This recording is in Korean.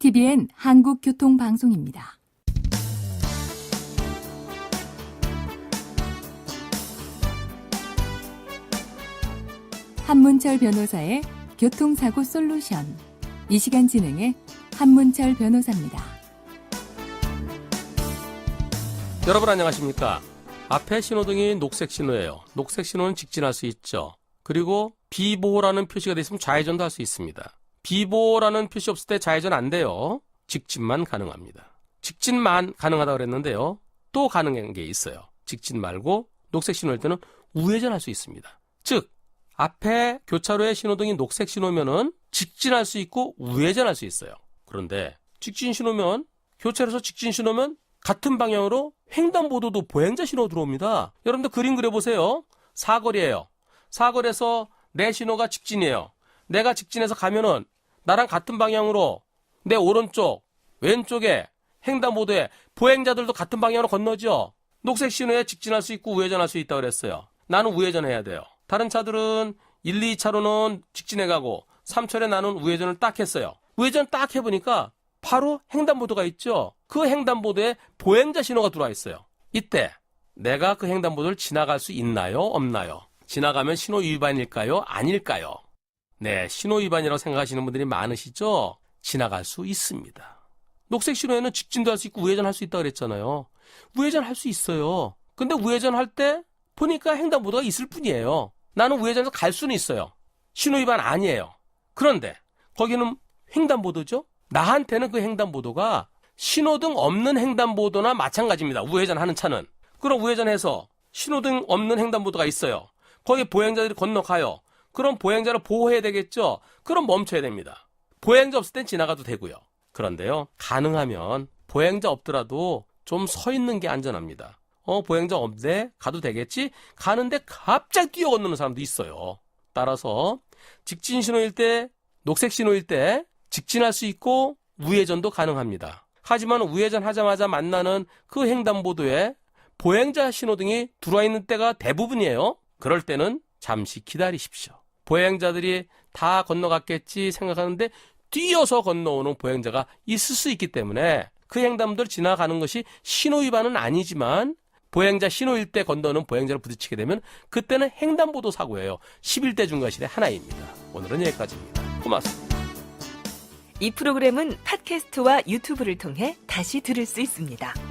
TBN 한국교통방송입니다. 한문철 변호사의 교통사고 솔루션. 이 시간 진행의 한문철 변호사입니다. 여러분 안녕하십니까? 앞에 신호등이 녹색 신호예요. 녹색 신호는 직진할 수 있죠. 그리고 비보호라는 표시가 돼 있으면 좌회전도 할 수 있습니다. 비보호라는 표시 없을 때 좌회전 안 돼요. 직진만 가능합니다. 직진만 가능하다고 그랬는데요. 또 가능한 게 있어요. 직진 말고 녹색 신호일 때는 우회전 할 수 있습니다. 즉 앞에 교차로에 신호등이 녹색 신호면은 직진할 수 있고 우회전할 수 있어요. 그런데 직진 신호면 교차로에서 직진 신호면 같은 방향으로 횡단보도도 보행자 신호 들어옵니다. 여러분들 그림 그려보세요. 사거리예요. 사거리에서 내 신호가 직진이에요. 내가 직진해서 가면은 나랑 같은 방향으로 내 오른쪽, 왼쪽에 횡단보도에 보행자들도 같은 방향으로 건너죠. 녹색 신호에 직진할 수 있고 우회전할 수 있다고 그랬어요. 나는 우회전해야 돼요. 다른 차들은 1, 2차로는 직진해 가고 3차로에 나는 우회전을 딱 했어요. 우회전 딱 해보니까 바로 횡단보도가 있죠. 그 횡단보도에 보행자 신호가 들어와 있어요. 이때 내가 그 횡단보도를 지나갈 수 있나요? 없나요? 지나가면 신호 위반일까요? 아닐까요? 네, 신호 위반이라고 생각하시는 분들이 많으시죠? 지나갈 수 있습니다. 녹색 신호에는 직진도 할 수 있고 우회전 할 수 있다고 그랬잖아요. 우회전 할 수 있어요. 근데 우회전 할 때 보니까 횡단보도가 있을 뿐이에요. 나는 우회전해서 갈 수는 있어요. 신호 위반 아니에요. 그런데 거기는 횡단보도죠? 나한테는 그 횡단보도가 신호등 없는 횡단보도나 마찬가지입니다. 우회전하는 차는. 그럼 우회전해서 신호등 없는 횡단보도가 있어요. 거기 보행자들이 건너가요. 그럼 보행자를 보호해야 되겠죠? 그럼 멈춰야 됩니다. 보행자 없을 땐 지나가도 되고요. 그런데요, 가능하면 보행자 없더라도 좀 서 있는 게 안전합니다. 어, 보행자 없네? 가도 되겠지? 가는데 갑자기 뛰어 건너는 사람도 있어요. 따라서 직진 신호일 때, 녹색 신호일 때 직진할 수 있고 우회전도 가능합니다. 하지만 우회전 하자마자 만나는 그 횡단보도에 보행자 신호등이 들어와 있는 때가 대부분이에요. 그럴 때는 잠시 기다리십시오. 보행자들이 다 건너갔겠지 생각하는데 뛰어서 건너오는 보행자가 있을 수 있기 때문에 그 횡단보도를 지나가는 것이 신호 위반은 아니지만 보행자 신호일 때 건너는 보행자를 부딪히게 되면 그때는 횡단보도 사고예요. 11대 중과실의 하나입니다. 오늘은 여기까지입니다. 고맙습니다. 이 프로그램은 팟캐스트와 유튜브를 통해 다시 들을 수 있습니다.